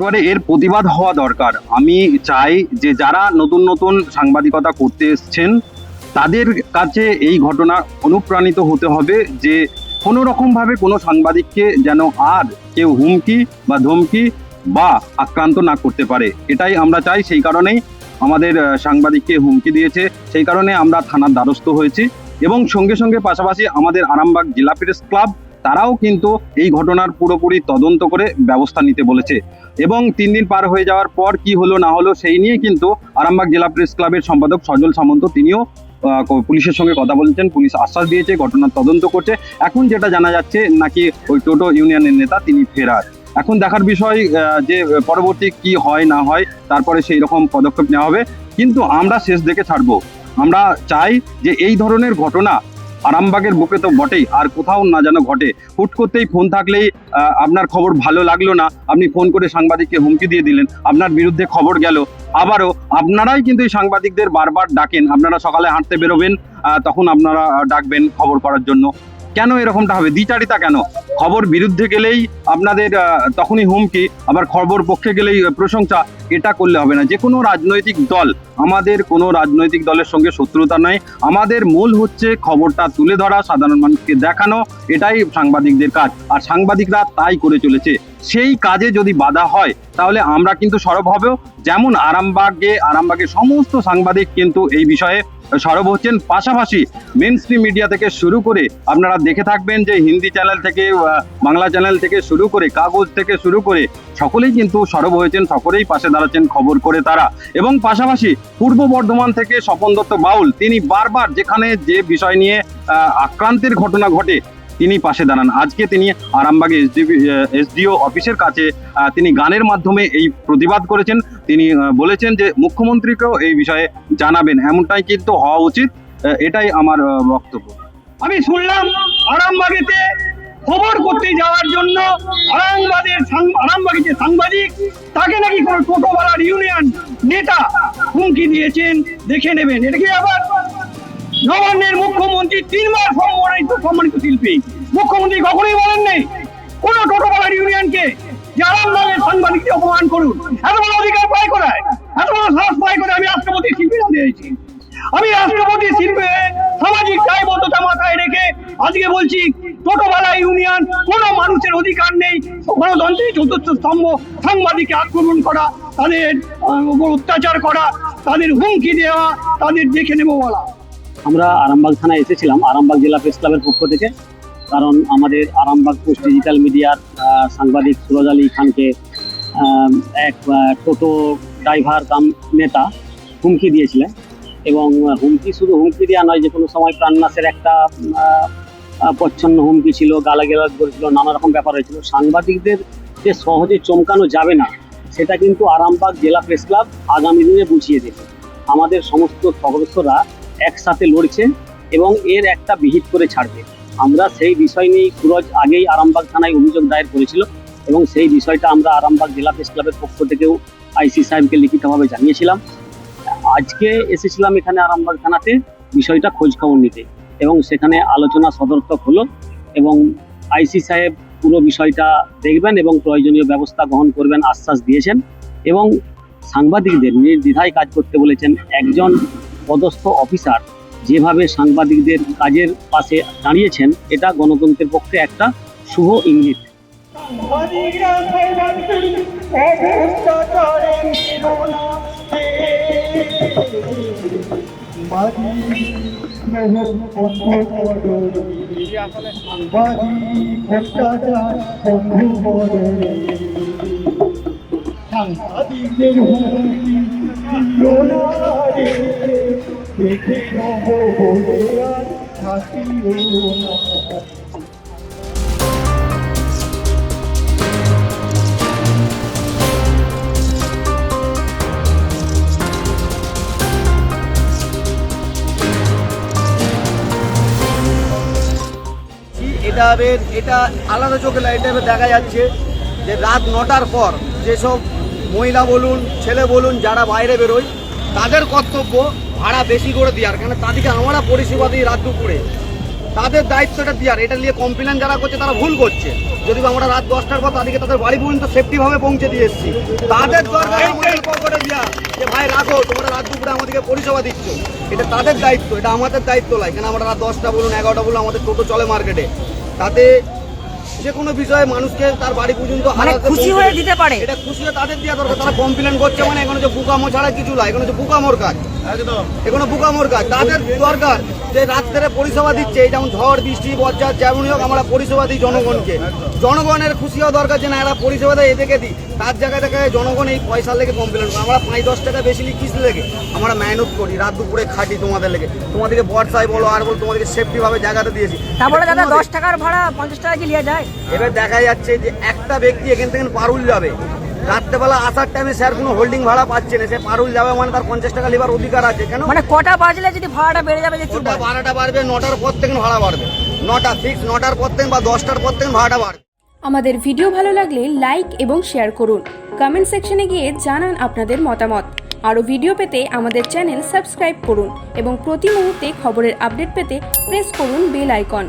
একবারে এর প্রতিবাদ হওয়া দরকার। আমি চাই যে যারা নতুন নতুন সাংবাদিকতা করতে এসছেন, তাদের কাছে এই ঘটনা অনুপ্রাণিত হতে হবে যে কোনো রকমভাবে কোনো সাংবাদিককে যেন আর কেউ হুমকি বা ধমকি বা আক্রান্ত না করতে পারে। এটাই আমরা চাই। সেই কারণেই আমাদের সাংবাদিককে হুমকি দিয়েছে। সেই কারণে আমরা থানার দ্বারস্থ হয়েছি এবং সঙ্গে সঙ্গে পাশাপাশি আমাদের আরামবাগ জেলা প্রেস ক্লাব তারাও কিন্তু এই ঘটনার পুরোপুরি তদন্ত করে ব্যবস্থা নিতে বলেছে। এবং তিন দিন পার হয়ে যাওয়ার পর কি হলো, না হলো, সেই নিয়ে কিন্তু আরামবাগ জেলা প্রেস ক্লাবের সম্পাদক সজল সামন্ত তিনিও পুলিশের সঙ্গে কথা বলেছেন, পুলিশ আশ্বাস দিয়েছে, ঘটনার তদন্ত করছে। এখন যেটা জানা যাচ্ছে, নাকি ওই টোটো ইউনিয়নের নেতা তিনি ফেরার। এখন দেখার বিষয় যে পরবর্তী কি হয়, না হয়, তারপরে সেই রকম পদক্ষেপ নেওয়া হবে। কিন্তু আমরা শেষ দেখে ছাড়বো। আমরা চাই যে এই ধরনের ঘটনা আরামবাগের বুকে তো বটেই, আর কোথাও না যেন ঘটে। হুট করতেই ফোন থাকলেই আপনার খবর ভালো লাগল না, আপনি ফোন করে সাংবাদিককে হুমকি দিয়ে দিলেন, আপনার বিরুদ্ধে খবর গেল। আবারও আপনারাই কিন্তু এই সাংবাদিকদের বারবার ডাকেন, আপনারা সকালে হাঁটতে বেরোবেন তখন আপনারা ডাকবেন খবর করার জন্য। কেন এরকমটা হবে? দ্বিচারিতা কেন? খবর বিরুদ্ধে গেলেই আপনাদের তখনই হুমকি, আবার খবর পক্ষে গেলেই প্রশংসা, এটা করলে হবে না। যে কোনো রাজনৈতিক দল, আমাদের কোনো রাজনৈতিক দলের সঙ্গে শত্রুতা নয়। আমাদের মূল হচ্ছে খবরটা তুলে ধরা, সাধারণ মানুষকে দেখানো, এটাই সাংবাদিকদের কাজ। আর সাংবাদিকরা তাই করে চলেছে। সেই কাজে যদি বাধা হয়, তাহলে আমরা কিন্তু সরব হবেও যেমন আরামবাগে, আরামবাগের সমস্ত সাংবাদিক কিন্তু এই বিষয়ে সরব হচ্ছেন। পাশাপাশি মেন মিডিয়া থেকে শুরু করে আপনারা দেখে থাকবেন যে হিন্দি চ্যানেল থেকে বাংলা চ্যানেল থেকে শুরু করে, কাগজ থেকে শুরু করে সকলেই কিন্তু সরব হয়েছেন, সকলেই পাশে দাঁড়াচ্ছেন খবর করে তারা। এবং পাশাপাশি পূর্ব বর্ধমান থেকে স্বপন দত্ত বাউল, তিনি বারবার যেখানে যে বিষয় নিয়ে আক্রান্তের ঘটনা ঘটে, তিনি পাশে দাঁড়ান। আজকে তিনি আরামবাগে এসডিও অফিসের কাছে তিনি গানের মাধ্যমে এই প্রতিবাদ করেছেন। তিনি বলেছেন যে মুখ্যমন্ত্রীকেও এই বিষয়ে জানাবেন, এমনটাই কিন্তু হওয়া উচিত এটাই আমার বক্তব্য। আমি শুনলাম আরামবাগেতে খবর করতে যাওয়ার জন্য আরামবাগের আরামবাগের যে সাংবাদিক, তাকে নাকি কোনো টোটোওয়ালার ইউনিয়ন নেতা হুমকি দিয়েছেন, দেখে নেবেন। এটা কি আবার নবান্নের মুখ্যমন্ত্রী তিনবার সম্মানিত সম্মানিত শিল্পী। মুখ্যমন্ত্রী কখনোই বলেন নেই কোন টোটোওয়ালার ইউনিয়নকে মানুষের অধিকার নেই। গণতন্ত্রের চতুর্থ স্তম্ভ, সাংবাদিককে আক্রমণ করা, তাদের উপর অত্যাচার করা, তাদের হুমকি দেওয়া, তাদের দেখে নেব বলা। আমরা আরামবাগ থানায় এসেছিলাম, আরামবাগ জেলা প্রেস ক্লাবের পক্ষ থেকে, কারণ আমাদের আরামবাগ পোস্ট ডিজিটাল মিডিয়ার সাংবাদিক সুরজ আলী খানকে এক টোটো ড্রাইভার কাম নেতা হুমকি দিয়েছিলেন। এবং হুমকি শুধু হুমকি দেওয়া নয়, যে কোনো সময় প্রাণনাশের একটা প্রচ্ছন্ন হুমকি ছিল, গালাগালাজ করেছিল, নানা রকম ব্যাপার হয়েছিল। সাংবাদিকদের যে সহজে চমকানো যাবে না, সেটা কিন্তু আরামবাগ জেলা প্রেস ক্লাব আগামী দিনে বুঝিয়ে দেবে। আমাদের সমস্ত সদস্যরা একসাথে লড়ছে এবং এর একটা বিহিত করে ছাড়বে। আমরা সেই বিষয় নিয়ে সুরজ আগেই আরামবাগ থানায় অভিযোগ দায়ের করেছিল এবং সেই বিষয়টা আমরা আরামবাগ জেলা প্রেস ক্লাবের পক্ষ থেকেও আইসি সাহেবকে লিখিতভাবে জানিয়েছিলাম। আজকে এসেছিলাম এখানে আরামবাগ থানাতে বিষয়টা খোঁজ খবর নিতে এবং সেখানে আলোচনা সদর্থক হলো এবং আইসি সাহেব পুরো বিষয়টা দেখবেন এবং প্রয়োজনীয় ব্যবস্থা গ্রহণ করবেন আশ্বাস দিয়েছেন এবং সাংবাদিকদের নির্দ্বিধায় কাজ করতে বলেছেন একজন পদস্থ অফিসার যেভাবে সাংবাদিকদের কাজের পাশে দাঁড়িয়েছেন এটা গণতন্ত্রের পক্ষে একটা শুভ ইঙ্গিত। সাংবাদিকরা এটা এটা আলাদা চোখে লাইট দেখা যাচ্ছে যে রাত নটার পর যেসব মহিলা বলুন, ছেলে বলুন, যারা বাইরে বেরোয়, তাদের কর্তব্য ভাড়া বেশি করে দেওয়ার কেন তাদেরকে আমরা পরিষেবা দিই রাত দুপুরে। তাদের দায়িত্বটা দেওয়ার এটা নিয়ে কমপ্লেন যারা করছে তারা ভুল করছে। যদি বা আমরা রাত দশটার পর তাদেরকে তাদের বাড়ি পর্যন্ত সেফটিভাবে পৌঁছে দিয়ে এসেছি। তাদের দরকার আমাদের পকেটে দেওয়া যে ভাই রাখো তোমরা রাত দুপুরে আমাদেরকে পরিষেবা দিচ্ছ। এটা তাদের দায়িত্ব এটা আমাদের দায়িত্ব নয় কেন আমরা রাত দশটা বলুন এগারোটা বলুন আমাদের টোটো চলে মার্কেটে। তাতে যে কোনো বিষয়ে মানুষকে তার বাড়ি পর্যন্ত মানে হারাতে খুশি হয়ে দিতে পারে। এটা খুশি হয়ে তাদের দেওয়া দরকার তারা কমপ্লেন করছে মানে এখানে যে বুকামো ছাড়া কিছু নয় এখানে যে বুকামোর কাজ। এখানে বুকামোর কাজ তাদের দরকার যে রাত্রে পরিষেবা দিচ্ছে এই যেমন ঝড় বৃষ্টি বজ্জার যেমনই হোক আমরা পরিষেবা দিই জনগণকে জনগণের খুশি হওয়া দরকার যে না এরা পরিষেবা দেয় এদেরকে দিই। তার জায়গায় দেখা যায় জনগণ এই পয়সার লেগে কমপ্লেন করে আমরা পাঁচ দশ টাকা বেশি নিই কিস লেগে? আমরা মেহনত করি রাত দুপুরে খাটি তোমাদের লেগে। তোমাদেরকে বর্ষায় বলো আর বলো তোমাদেরকে সেফটি ভাবে জায়গাটা দিয়েছি। তারপরে দাদা দশ টাকার ভাড়া পঞ্চাশ টাকা কি লিয়া যায়? এবার দেখা যাচ্ছে যে একটা ব্যক্তি এখান থেকে পারুল যাবে। রাত্রেবেলা আসার টাইমে স্যার কোনো হোল্ডিং ভাড়া পাচ্ছে না। সে পারুল যাবে মানে তার পঞ্চাশ টাকা লিবার অধিকার আছে। কেন? মানে কটা বাজলে যদি ভাড়াটা বেড়ে যাবে ওটা বলে? বাড়বে নটার পর থেকে ভাড়া বাড়বে। নটা ফিক্স নটার পর থেকে বা দশটার পর থেকে ভাড়াটা বাড়বে। আমাদের ভিডিও ভালো লাগলে লাইক এবং শেয়ার করুন। কমেন্ট সেকশনে গিয়ে জানান আপনাদের মতামত। আরও ভিডিও পেতে আমাদের চ্যানেল সাবস্ক্রাইব করুন এবং প্রতি মুহূর্তে খবরের আপডেট পেতে প্রেস করুন বেল আইকন